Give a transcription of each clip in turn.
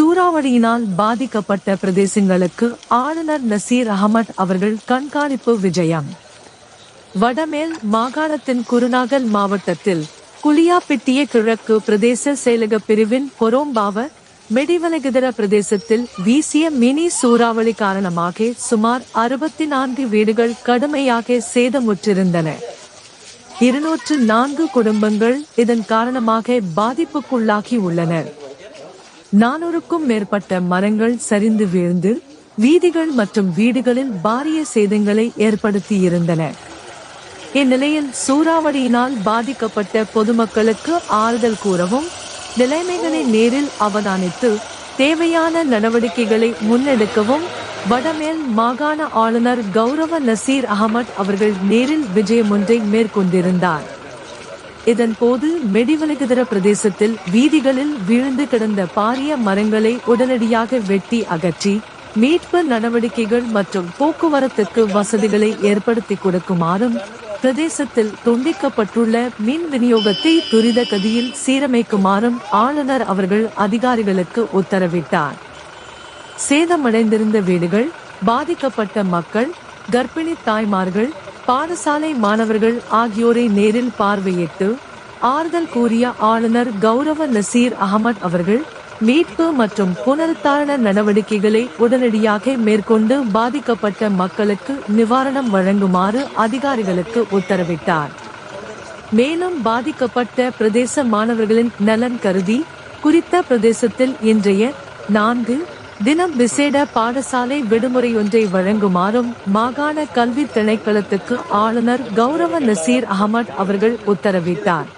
சூறாவளியினால் பாதிக்கப்பட்ட பிரதேசங்களுக்கு ஆளுநர் நசீர் அகமத் அவர்கள் கண்காணிப்பு விஜயம். வடமேல் மாகாணத்தின் குருநாகல் மாவட்டத்தில் குளியாப்பிட்டிய கிழக்கு பிரதேச செயலக பிரிவின் பொரோம்பாவ மெடிவலகிதர பிரதேசத்தில் வீசிய மினி சூறாவளி காரணமாக சுமார் அறுபத்தி நான்கு வீடுகள் கடுமையாக சேதமுற்றிருந்தன. இருநூற்று நான்கு குடும்பங்கள் இதன் காரணமாக பாதிப்புக்குள்ளாகி உள்ளனர் நானூறுக்கும் மேற்பட்ட மரங்கள் சரிந்து வீழ்ந்து வீதிகள் மற்றும் வீடுகளில் பாரிய சேதங்களை ஏற்படுத்தியிருந்தன. இந்நிலையில் சூறாவளியினால் பாதிக்கப்பட்ட பொதுமக்களுக்கு ஆறுதல் கூறவும் நிலைமைகளை நேரில் அவதானித்து தேவையான நடவடிக்கைகளை முன்னெடுக்கவும் வடமேல் மாகாண ஆளுநர் கௌரவ நசீர் அகமட் அவர்கள் நேரில் விஜயம் ஒன்றை மேற்கொண்டிருந்தார். இதன் போது பிரதேசத்தில் வீதிகளில் வீழ்ந்து கிடந்த பாரிய மரங்களை உடனடியாக வெட்டி அகற்றி மீட்பு நடவடிக்கைகள் மற்றும் போக்குவரத்துக்கு வசதிகளை ஏற்படுத்தி கொடுக்குமாறும் பிரதேசத்தில் துண்டிக்கப்பட்டுள்ள மின் விநியோகத்தை துரித கதியில் சீரமைக்குமாறும் ஆளுநர் அவர்கள் அதிகாரிகளுக்கு உத்தரவிட்டார். சேதமடைந்திருந்த வீடுகள் பாதிக்கப்பட்ட மக்கள் கர்ப்பிணி தாய்மார்கள் பாடசாலை மாணவர்கள் ஆகியோரை நேரில் பார்வையிட்டு ஆறுதல் கூறிய ஆளுநர் கௌரவ நசீர் அகமட் அவர்கள் மீட்பு மற்றும் புனருத்தாரண நடவடிக்கைகளை உடனடியாக மேற்கொண்டு பாதிக்கப்பட்ட மக்களுக்கு நிவாரணம் வழங்குமாறு அதிகாரிகளுக்கு உத்தரவிட்டார். மேலும் பாதிக்கப்பட்ட பிரதேச மாணவர்களின் நலன் கருதி குறித்த பிரதேசத்தில் இன்றைய நான்கு தினம் விசேட பாடசாலை விடுமுறையொன்றை வழங்குமாறும் மாகாண கல்வி திணைக்களத்துக்கு ஆளுநர் கௌரவ நசீர் அகமட் அவர்கள் உத்தரவிட்டார்.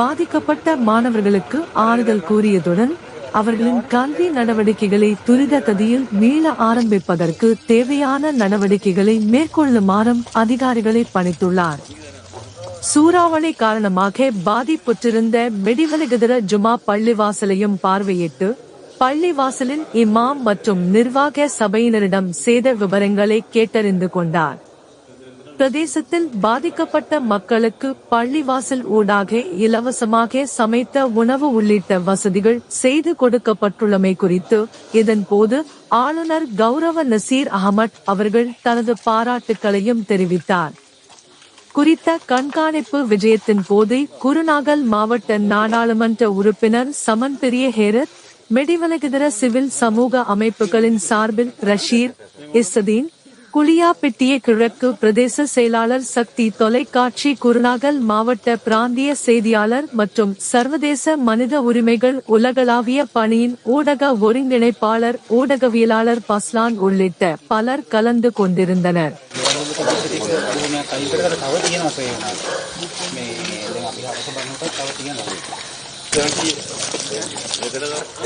பாதிக்கப்பட்ட மாணவர்களுக்கு ஆறுதல் கூறியதுடன் அவர்களின் கல்வி நடவடிக்கைகளை துரித கதியில் மீள ஆரம்பிப்பதற்கு தேவையான நடவடிக்கைகளை மேற்கொள்ளுமாறும் அதிகாரிகளை பணித்துள்ளார். சூறாவளி காரணமாக பாதிப்புற்றிருந்த மெடிவலகதர ஜுமா பள்ளிவாசலையும் பார்வையிட்டு பள்ளிவாசலின் இமாம் மற்றும் நிர்வாக சபையினரிடம் சேத விவரங்களை கேட்டறிந்து கொண்டார். பிரதேசத்தில் பாதிக்கப்பட்ட மக்களுக்கு பள்ளிவாசல் ஊடாக இலவசமாக சமைத்த உணவு உள்ளிட்ட வசதிகள் செய்து கொடுக்கப்பட்டுள்ளமை குறித்து இதன் போது ஆளுநர் கௌரவ நசீர் அகமட் அவர்கள் தனது பாராட்டுக்களையும் தெரிவித்தார். குறித்த கண்காணிப்பு விஜயத்தின் போது குருநாகல் மாவட்ட நாடாளுமன்ற உறுப்பினர் சமன் பெரிய ஹேரத் மெடிவலகிதர சிவில் சமூக அமைப்புகளின் சார்பில் ரஷீர் இசதீன் குளியாப்பிட்டிய கிழக்கு பிரதேச செயலாளர் சக்தி தொலைக்காட்சி குருநாகல் மாவட்ட பிராந்திய செய்தியாளர் மற்றும் சர்வதேச மனித உரிமைகள் உலகளாவிய பணியின் ஊடக ஒருங்கிணைப்பாளர் ஊடகவியலாளர் பஸ்லான் உள்ளிட்ட பலர் கலந்து கொண்டிருந்தனர்.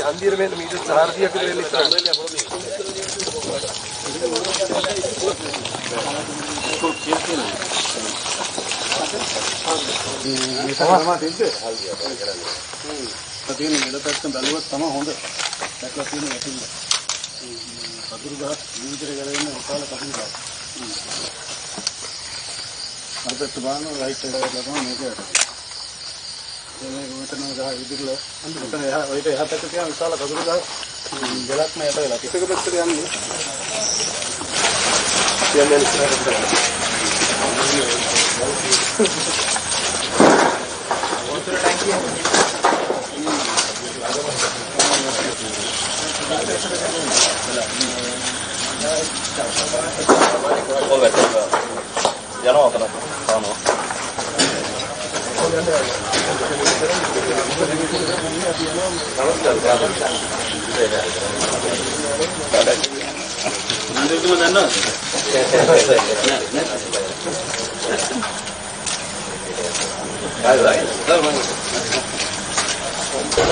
අන්දිර මෙන්න මීට 400ක් විතර වෙන්න ඉස්සරහ. මේ තමයි තින්ද. හ්ම්. තියෙන මෙල පැත්තෙන් බැලුවත් තමයි හොඳ. දැක්ලා තියෙන වැටිල්ල. පතුරු ගහ ජීවිතේ ගලවෙන්න ඔකාල පතුරු ගහ. හ්ම්. අර පැත්ත බලන ලයිට් එක ලබන මේක. मित्रांनो विदुरला ह्या ह्या त्या विसाला कचरा गेलाच नाही आता गेला तिथे कसं तरी आम्ही జనం అవుతున్నారు అవును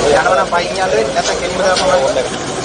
යනවනම් පයින් යන්න වෙන්නේ නැත්නම් කෙලින්ම දාපුවා